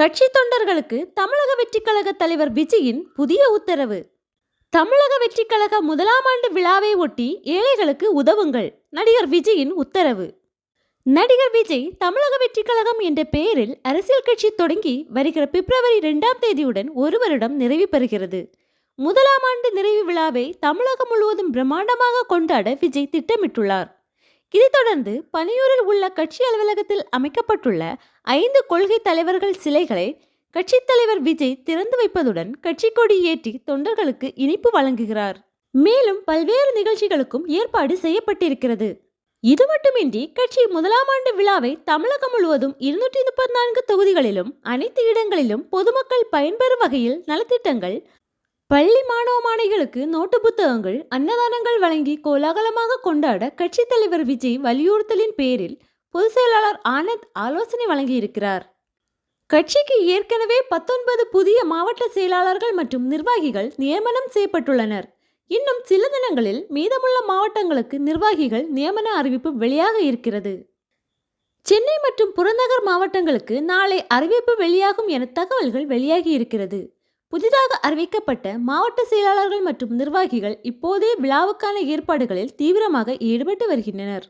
கட்சி தொண்டர்களுக்கு தமிழக வெற்றிக் கழக தலைவர் விஜயின் புதிய உத்தரவு. தமிழக வெற்றிக் கழக முதலாம் ஆண்டு விழாவை ஒட்டி ஏழைகளுக்கு உதவுங்கள் நடிகர் விஜயின் உத்தரவு. நடிகர் விஜய் தமிழக வெற்றிக் கழகம் என்ற பெயரில் அரசியல் கட்சி தொடங்கி வருகிற பிப்ரவரி இரண்டாம் தேதியுடன் ஒரு வருடம் நிறைவு பெறுகிறது. முதலாம் ஆண்டு நிறைவு விழாவை தமிழகம் முழுவதும் பிரம்மாண்டமாக கொண்டாட விஜய் திட்டமிட்டுள்ளார். இதைத் தொடர்ந்து பனியூரில் உள்ள கட்சி அலுவலகத்தில் அமைக்கப்பட்டுள்ள ஐந்து கொள்கை தலைவர்கள் சிலைகளை கட்சித் தலைவர் விஜய் திறந்து வைப்பதுடன் கட்சி கொடி ஏற்றி தொண்டர்களுக்கு இனிப்பு வழங்குகிறார். மேலும் பல்வேறு நிகழ்ச்சிகளுக்கும் ஏற்பாடு செய்யப்பட்டிருக்கிறது. இது மட்டுமின்றி கட்சி முதலாம் ஆண்டு விழாவை தமிழகம் முழுவதும் இருநூற்றி முப்பத்தி நான்கு தொகுதிகளிலும் அனைத்து இடங்களிலும் பொதுமக்கள் பயன்பெறும் வகையில் நலத்திட்டங்கள் பள்ளி மாணவ மாணவிகளுக்கு நோட்டு புத்தகங்கள் அன்னதானங்கள் வழங்கி கோலாகலமாக கொண்டாட கட்சித் தலைவர் விஜய் வலியுறுத்தலின் பேரில் பொதுச் செயலாளர் ஆனந்த் ஆலோசனை வழங்கியிருக்கிறார். கட்சிக்கு ஏற்கனவே பத்தொன்பது புதிய மாவட்ட செயலாளர்கள் மற்றும் நிர்வாகிகள் நியமனம் செய்யப்பட்டுள்ளனர். இன்னும் சில தினங்களில் மீதமுள்ள மாவட்டங்களுக்கு நிர்வாகிகள் நியமன அறிவிப்பு வெளியாக இருக்கிறது. சென்னை மற்றும் புறநகர் மாவட்டங்களுக்கு நாளை அறிவிப்பு வெளியாகும் என தகவல்கள் வெளியாகி இருக்கிறது. புதிதாக அறிவிக்கப்பட்ட மாவட்ட செயலாளர்கள் மற்றும் நிர்வாகிகள் இப்போதே விழாவுக்கான ஏற்பாடுகளில் தீவிரமாக ஈடுபட்டு வருகின்றனர்.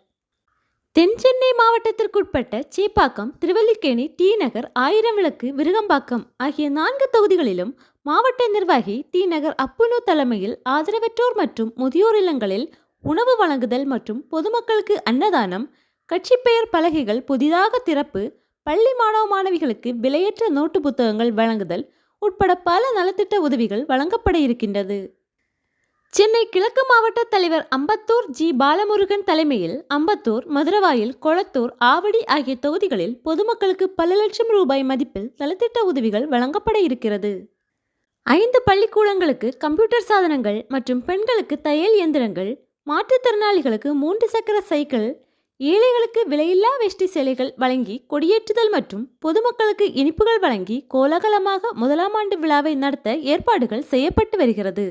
தென் சென்னை மாவட்டத்திற்குட்பட்ட சேப்பாக்கம் திருவல்லிக்கேணி டி நகர் ஆயிரம் விளக்கு விருகம்பாக்கம் ஆகிய நான்கு தொகுதிகளிலும் மாவட்ட நிர்வாகி டி நகர் அப்புனு தலைமையில் ஆதரவற்றோர் மற்றும் முதியோர் இல்லங்களில் உணவு வழங்குதல் மற்றும் பொதுமக்களுக்கு அன்னதானம் கட்சி பெயர் பலகைகள் புதிதாக திறப்பு பள்ளி மாணவ மாணவிகளுக்கு விலையற்ற நோட்டு புத்தகங்கள் வழங்குதல் உட்பட பல நலத்திட்ட உதவிகள் வழங்கப்பட இருக்கின்றது. சென்னை கிழக்கு மாவட்ட தலைவர் அம்பத்தூர் ஜி. பாலமுருகன் தலைமையில் அம்பத்தூர் மதுரவாயில் கொளத்தூர் ஆவடி ஆகிய தொகுதிகளில் பொதுமக்களுக்கு பல லட்சம் ரூபாய் மதிப்பில் நலத்திட்ட உதவிகள் வழங்கப்பட இருக்கிறது. ஐந்து பள்ளிக்கூடங்களுக்கு கம்ப்யூட்டர் சாதனங்கள் மற்றும் பெண்களுக்கு தையல் இயந்திரங்கள் மாற்றுத்திறனாளிகளுக்கு மூன்று சக்கர சைக்கிள் ஏழைகளுக்கு விலையில்லா வேஷ்டி சேலைகள் வழங்கி கொடியேற்றுதல் மற்றும் பொதுமக்களுக்கு இனிப்புகள் வழங்கி கோலாகலமாக முதலாம் ஆண்டு விழாவை நடத்த ஏற்பாடுகள் செய்யப்பட்டு வருகிறது.